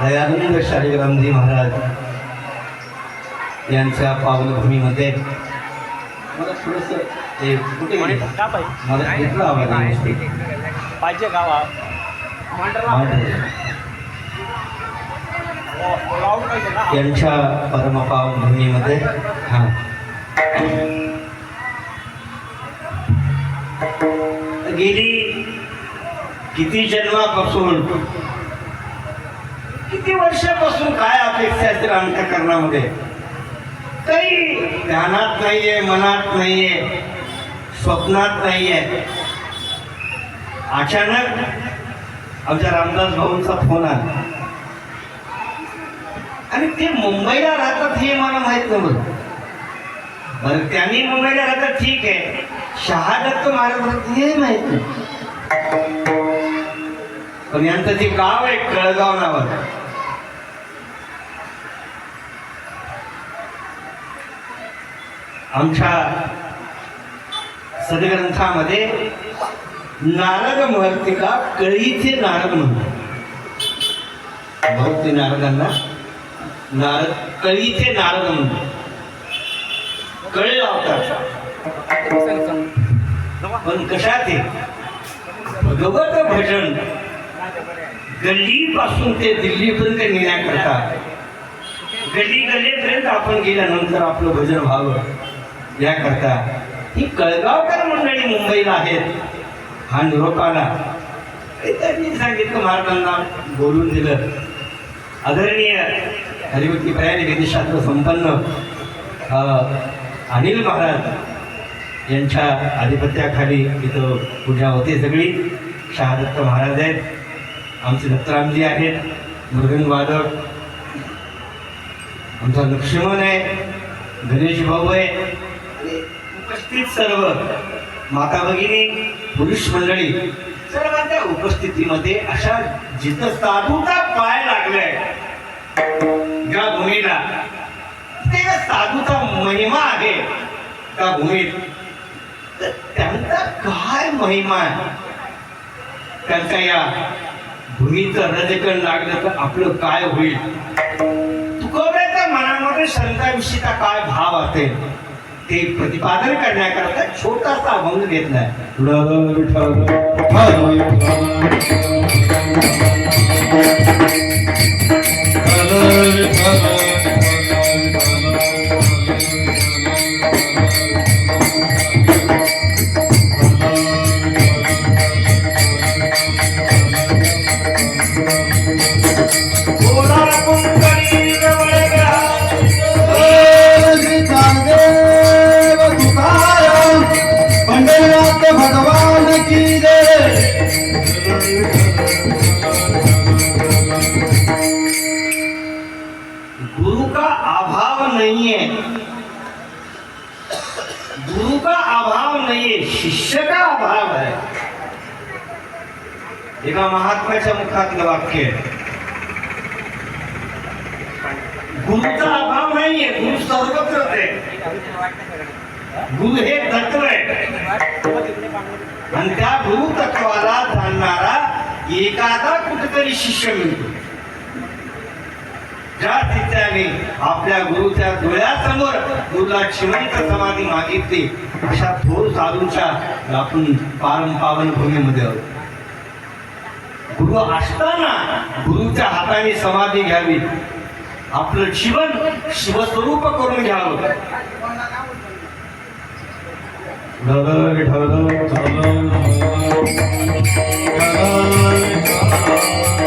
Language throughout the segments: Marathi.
दयानंद शालिग्रामजी महाराज यांच्या पावनभूमीमध्ये मला थोडंसं ते कुठे मला नुसती? पाहिजे गावा. यांच्या परमपावनभूमीमध्ये हा. गेली किती जन्मापासून? किती वर्षापासून काय अपेक्षा असेल अंतकरणामध्ये? काही ध्यानात नाहीये मनात नाहीये स्वप्नात नाहीये. अचानक आमच्या रामदास भाऊंचा फोन आला. आणि ते मुंबईला राहतात हे मला माहीत नव्हतं. बरं त्यांनी मुंबईला राहतात ठीक आहे. शहादत्त महाराज राहतात हे माहीत नाही. पण यांचं जे गाव आहे कळगाव नावाचं. आमच्या सदग्रंथामध्ये नारद महर्तीला कळीचे नारद म्हणतात भक्ती नारदांना नारद कळीचे नारद म्हणतात कळ लावतात पण कशा ते भगवत भजन. गल्लीपासून ते दिल्लीपर्यंत नेण्याकरता. गल्ली गल्लीपर्यंत आपण गेल्यानंतर आपलं भजन व्हावं. याकरता ही कळगावकर मंडळी मुंबईला आहेत. हा निरोप आला त्यांनी सांगितलं महाराजांना बोलून दिलं. आदरणीय हरिभक्ती प्रयाणी वेदशास्त्र संपन्न अनिल महाराज यांच्या आधिपत्याखाली इथं पूजा होते सगळी. शहादत्त महाराज आहेत. आमचे दत्तरामजी आहेत. मृगनवादक वादक. आमचा लक्ष्मण आहे. गणेश भाऊ आहे. आणि उपस्थित सर्व माता भगिनी पुरुष मंडळी सर्वांच्या उपस्थितीमध्ये अशा जिथं साधूचा पाय लागलाय. ज्या भूमीला ते साधूचा महिमा आहे त्या भूमीत तर त्यांचा काय महिमा आहे? त्यांच्या या भूमीचं रजकण लागलं तर आपलं काय होईल? तुकोब्याच्या मनामध्ये संताविषयीचा काय भाव असेल? ते प्रतिपादन करण्याकरता छोटासा अभंग घेतलाय. गुरु का अभाव नहीं है। गुरु का अभाव नहीं है, शिष्य का अभाव है। एका महात्म्याच्या मुखातलं वाक्य आहे. गुरुचा अभाव नाहीये गुरु सर्वत्र आहे गुरु हे तत्व आहे आणि त्या गुरु तत्वाला जाणणारा एखादा कुठेतरी शिष्य मिळतो ज्या चित्ताने आपल्या गुरुच्या डोळ्यासमोर गुरुला जिवंत समाधी मागितली अशा थोर साधूंच्या आपण पारम पावन भूमीमध्ये आहोत. गुरु असताना गुरुच्या हाताने समाधी घ्यावी. आपलं जीवन शिवस्वरूप करून घ्यावं. ढग ढग बोला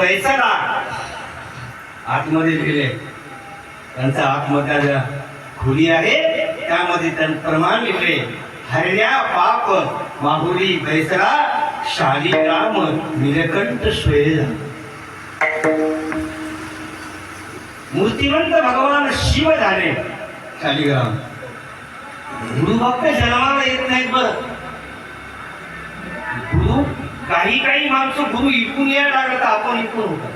पैसा का आतमध्ये लिहिले त्यांचा आत्महत्या ज्या खुली आहे. त्यामध्ये त्यां प्रमाण लिहिले हरण्या पाप माहुरी बैसरा शालिग्राम निलकंठ स्वेजा मूर्तिवंत भगवान शिव झाले. शालिग्राम गुरुभक्त जन्माला येत नाहीत बरं. काही काही माणसं गुरु इकून यायला लागलं तर आपण इकून होतात.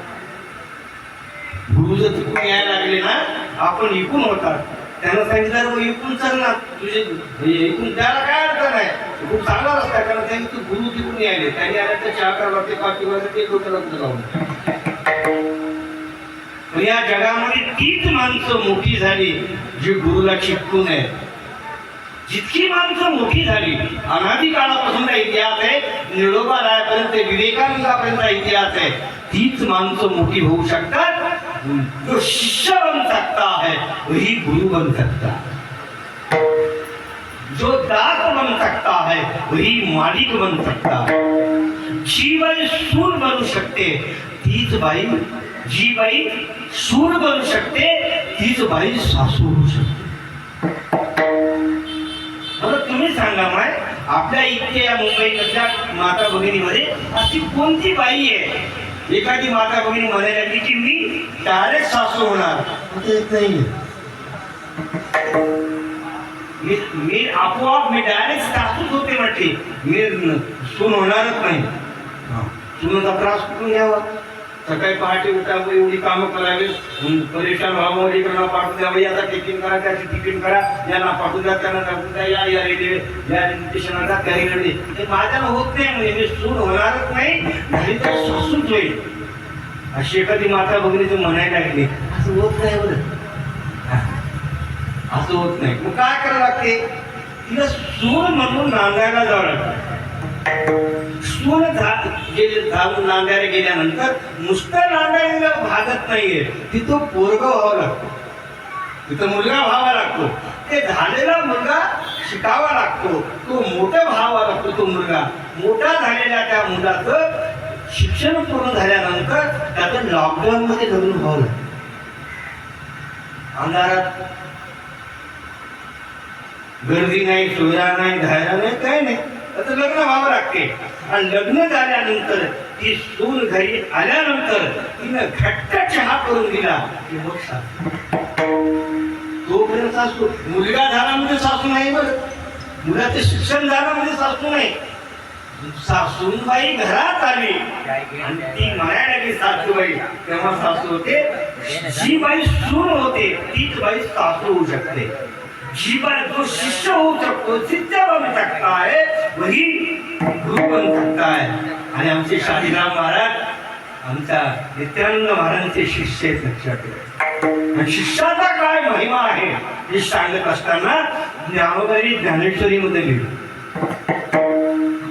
गुरु जर तिकून यायला लागले ना आपण इकून होतात. त्यांना सांगितलं "अरे इकून चल ना. तुझे इकून त्याला काय अर्थ नाही. खूप चांगला रस्ता. कारण त्यांनी तू गुरु तिकून यायले. त्यांनी आले तर चहा करावं लागते पाठी वाजता ते डोक्याला लावून या जगामध्ये तीच माणसं मोठी झाली जी गुरुला चिपकून आहे जितकी माणसं मोठी झाली अनादी काळापासूनचा इतिहास आहे निळोबा रायापर्यंत विवेकानंदापर्यंतचा इतिहास आहे. तीच माणसं मोठी होऊ शकतात? जो शिष्य बन सकता है वही गुरु बन सकता है जो दास बन सकता है वही मालिक बन सकता है जी बाई सूर बनू शकते तीच बाई जी बाई सूर बनू शकते तीच बाई सासू होऊ शकते. माय आपल्या इथे या मुंबईमधल्या माता भगिनीमध्ये अशी कोणती बाई आहे? एखादी माता भगिनी म्हणायला लागली की मी डायरेक्ट सासू होणार. येत नाही मी मी आपोआप मी डायरेक्ट सासूच होते म्हटली. मी सून होणारच नाही. सुनाचा त्रास कुठून घ्यावा? सकाळी पहाटे उठावं एवढी कामं करावी परेशान व्हावं इकडनं पाठवून द्या याचा आता टिफिन करा त्याची टिफिन करा. यांना पाठवून द्या त्यांना टाकून द्या. या या रेल्वे या स्टेशनला त्या रेल्वे ते माझ्याला होत नाही म्हणजे मी सून होणारच नाही. झाली तर सासूच होईल. अशी एखादी माता भगिनी म्हणायला लागली. असं होत नाही बरं. असं होत नाही. मग काय करावं लागते? तिला सूर म्हणून नांदायला जावं लागतं. सूर झा- गेले झाडून नांदायला गेल्यानंतर नुसतं नांदायला भागत नाहीये. तिथं पोरग व्हावं लागतो. तिथं मुलगा व्हावा लागतो. ते झालेला मुलगा शिकावा लागतो. तो मोठा व्हावा लागतो तो मुलगा. मोठा झालेल्या त्या मुलाचं शिक्षण पूर्ण झाल्यानंतर त्याचं लॉकडाऊन मध्ये लग्न व्हावं लागतं. अंधारात गर्दी नाही सुविधा नाही धायरा नाही काही नाही. त्याचं लग्न व्हावं लागते. आणि लग्न झाल्यानंतर ती सून घरी आल्यानंतर तिनं घट्ट चहा करून दिला. की मग सासू. तोपर्यंत सासू मुलगा झाला म्हणजे सासू नाही बरं. मुलाचं शिक्षण झालं म्हणजे सासू नाही. सासूबाई घरात आली. आणि ती म्हणायला सासूबाई तेव्हा सासू होते. जी बाई सून होते तीच बाई सासू होऊ शकते. जी बाई जो शिष्य होऊ शकतो शिष्य बनू शकता आहे? वही गुरु बन आणि आमचे शालिराम महाराज आमच्या नित्यानंद महाराजांचे शिष्य आहेत लक्षात ठेवा. आणि शिष्याचा काय महिमा आहे हे सांगत असताना ज्ञानोदरी ज्ञानेश्वरी मध्ये लिहिलं.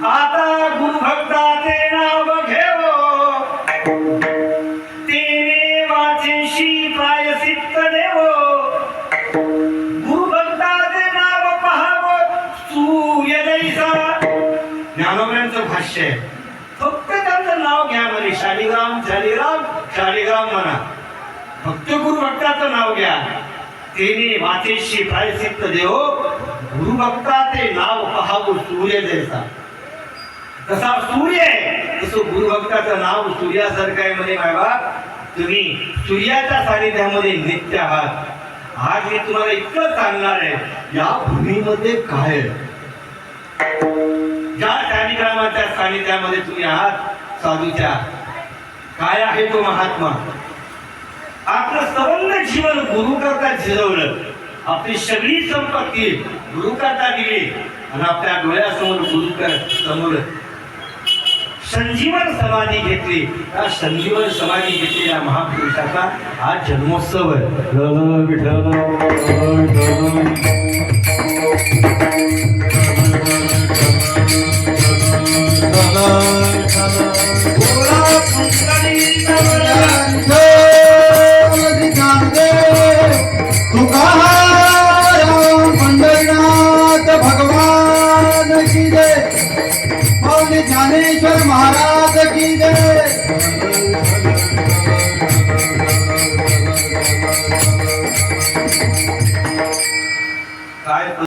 आता गुरु भक्ताचे नाव आहे फक्त त्यांचं नाव घ्या म्हणे शालिग्राम शालिग्राम शालिग्राम म्हणा. फक्त गुरु भक्ताचं नाव घ्या. तेने वाचेशी प्रायसित देव गुरु भक्ताचे नाव पहावं सूर्य जैसा. तसा सूर्य आहे तसं गुरुभक्ताचं नाव सूर्यासारखं आहे म्हणे बाबा. तुम्ही सूर्याच्या सानिध्यामध्ये नित्य आहात. आज मी तुम्हाला इतकं सांगणार आहे या भूमीमध्ये काय आहे? आणि त्यामध्ये तुम्ही आहात साधूच्या काय आहे तो महात्मा आपलं सर्व जीवन गुरु करता झिरवलं आपली सगळी संपत्ती गुरु करता दिली आणि आपल्या डोळ्यासमोर गुरुकर समोर संजीवन समाधी घेतली त्या संजीवन समाधी घेतलेल्या महापुरुषाचा हा जन्मोत्सव आहे काय